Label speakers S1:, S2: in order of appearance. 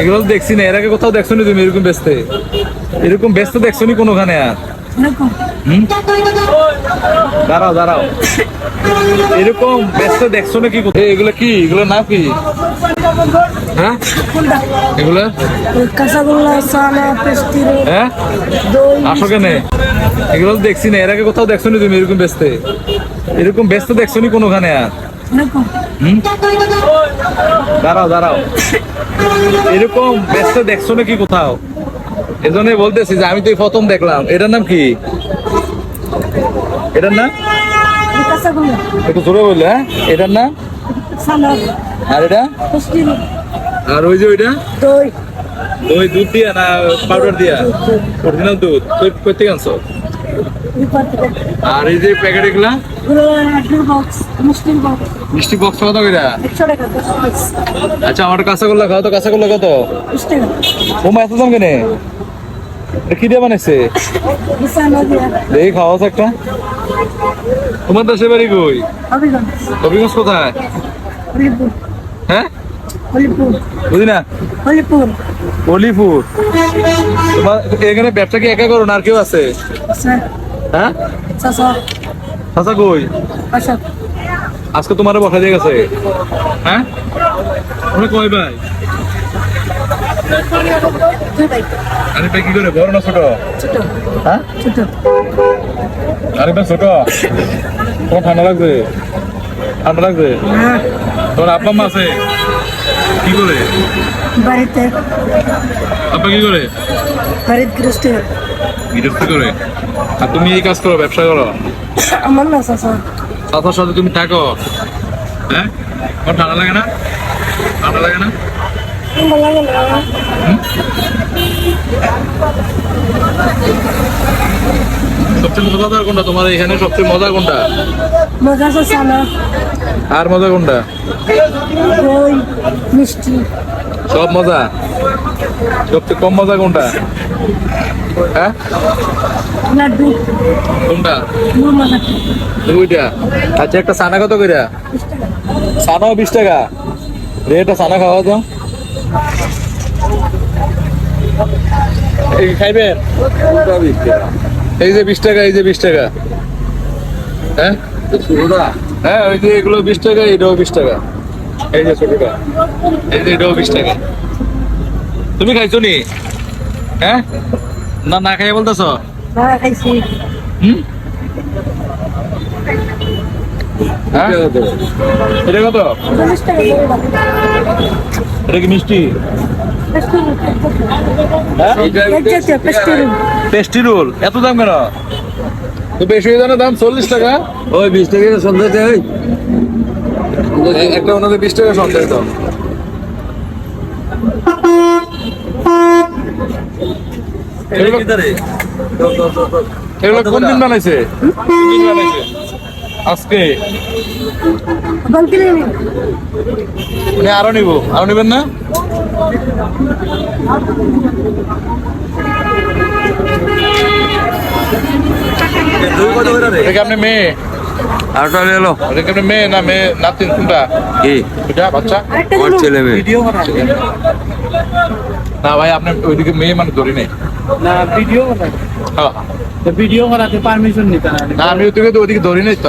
S1: এগুলো দেখছি না এর আগে কোথাও দেখছ নি তুমি এরকম ব্যস্ত এরকম ব্যস্ত দেখছ নি কোনোখানে আর? দাঁড়াও দাঁড়াও। এরকম ব্যস্ত দেখছ নাকি এগুলো কি? এগুলো নাম কি? হ্যাঁ? এগুলো? হ্যাঁ? আসো কেনে? এগুলো দেখছি না এর আগে কোথাও দেখছ নি তুমি এরকম ব্যস্ত এরকম ব্যস্ত দেখছ নি কোনোখানে আর? দাঁড়াও দাঁড়াও। এরকম ব্যস্ত দেখছ নাকি কোথাও? এজন্য বলতেছি যে আমি তো প্রথম দেখলাম। এটার নাম কি? এটার নাম? একটু জোরে বললে হ্যাঁ? এটার নাম? আর এটা? আর ওই যে ওইটা?
S2: দই।
S1: ওই দুধ দিয়া না পাউডার দিয়া? অরিজিনাল দুধ। তুই করতে আনছো? আর এই যে প্যাকেট এগুলা? মিষ্টি বক্স কত
S2: পিস
S1: আচ্ছা আমার কাঁচাগোল্লা খাও তো কাঁচাগোল্লা কত?
S2: বিশ টাকা
S1: ও মা এত দাম কেনে? কি দিয়ে বানাইছে? দেখি খাওয়া একটা। তোমার দেশে বাড়ি কই?
S2: হবিগঞ্জ।
S1: কোথায়? হ্যাঁ?
S2: হলিপুর।
S1: বুঝি না?
S2: হলিপুর।
S1: অলিপুর তোমার এখানে ব্যবসা কি একা করো না আর কেউ আছে? হ্যাঁ?
S2: চাচা
S1: চাচা কই? আজকে তোমার বসা দিয়ে গেছে। হ্যাঁ? তুমি কই ভাই? আরে ভাই কি করে? বড় না ছোট? হ্যাঁ?
S2: ছোট।
S1: আরে ভাই ছোট। তোমার ঠান্ডা লাগছে? ঠান্ডা লাগছে?
S2: হ্যাঁ।
S1: তোমার আব্বা মা আছে? কি করে?
S2: বাড়িতে।
S1: আব্বা কি করে?
S2: বাড়িতে গৃহস্থী।
S1: বিরক্তি করে? আর তুমি এই কাজ করো ব্যবসা করো?
S2: আমার না চাচা।
S1: চাচার সাথে তুমি থাকো। হ্যাঁ? তোমার ঠান্ডা লাগে না? ঠান্ডা লাগে না?
S2: লাগে না।
S1: সবচেয়ে মজাদার কোনটা? তোমার এখানে সবচেয়ে মজা কোনটা?
S2: মজা
S1: আর মজা কোনটা?
S2: দই মিষ্টি।
S1: সব মজা? সবচেয়ে কম মজা কোনটা? হ্যাঁ?
S2: লাড্ডু।
S1: কোনটা? দুইটা। আচ্ছা একটা সানা কত কইরা? সানাও বিশ টাকা। রে একটা সানা খাওয়া দাও। এই খাইবেন? এই যে বিশ টাকা এই যে বিশ টাকা। হ্যাঁ? হ্যাঁ ওই যে এগুলো বিশ টাকা এটাও বিশ টাকা। এই যে ছোটটা এই যে এটাও বিশ টাকা। তুমি খাইছো নি? হ্যাঁ? না না খাইয়া বলতেছ?
S2: না খাইছি।
S1: হুম? হ্যাঁ? এটা কত?
S2: চল্লিশ টাকা দই
S1: এটা কি মিষ্টি?
S2: পেস্টি
S1: হ্যাঁ? রোল। এত দাম কেন? তো বেশি দাম চল্লিশ টাকা।
S3: ওই বিশ টাকা সন্ধ্যা
S1: একটা ওনাদের বিশ টাকা দাও। এগুলো কোন দিন বানাইছে? কোন দিন বানাইছে? আজকে? মানে আরও নিব। আরও নিবেন না? আপনি মেয়ে?
S3: এলো।
S1: এটা মেয়ে না মেয়ে? নাতিন কোনটা?
S3: কি?
S1: এটা বাচ্চা?
S2: আরেকটা
S3: ছেলে মেয়ে।
S1: না ভাই আপনি ওইদিকে মেয়ে মানে ধরি নাই।
S4: না ভিডিও করা
S1: হ্যাঁ।
S4: ভিডিও করাতে পারমিশন নিতে না।
S1: না আমি ওদিকে তো ওদিকে ধরি নাই তো।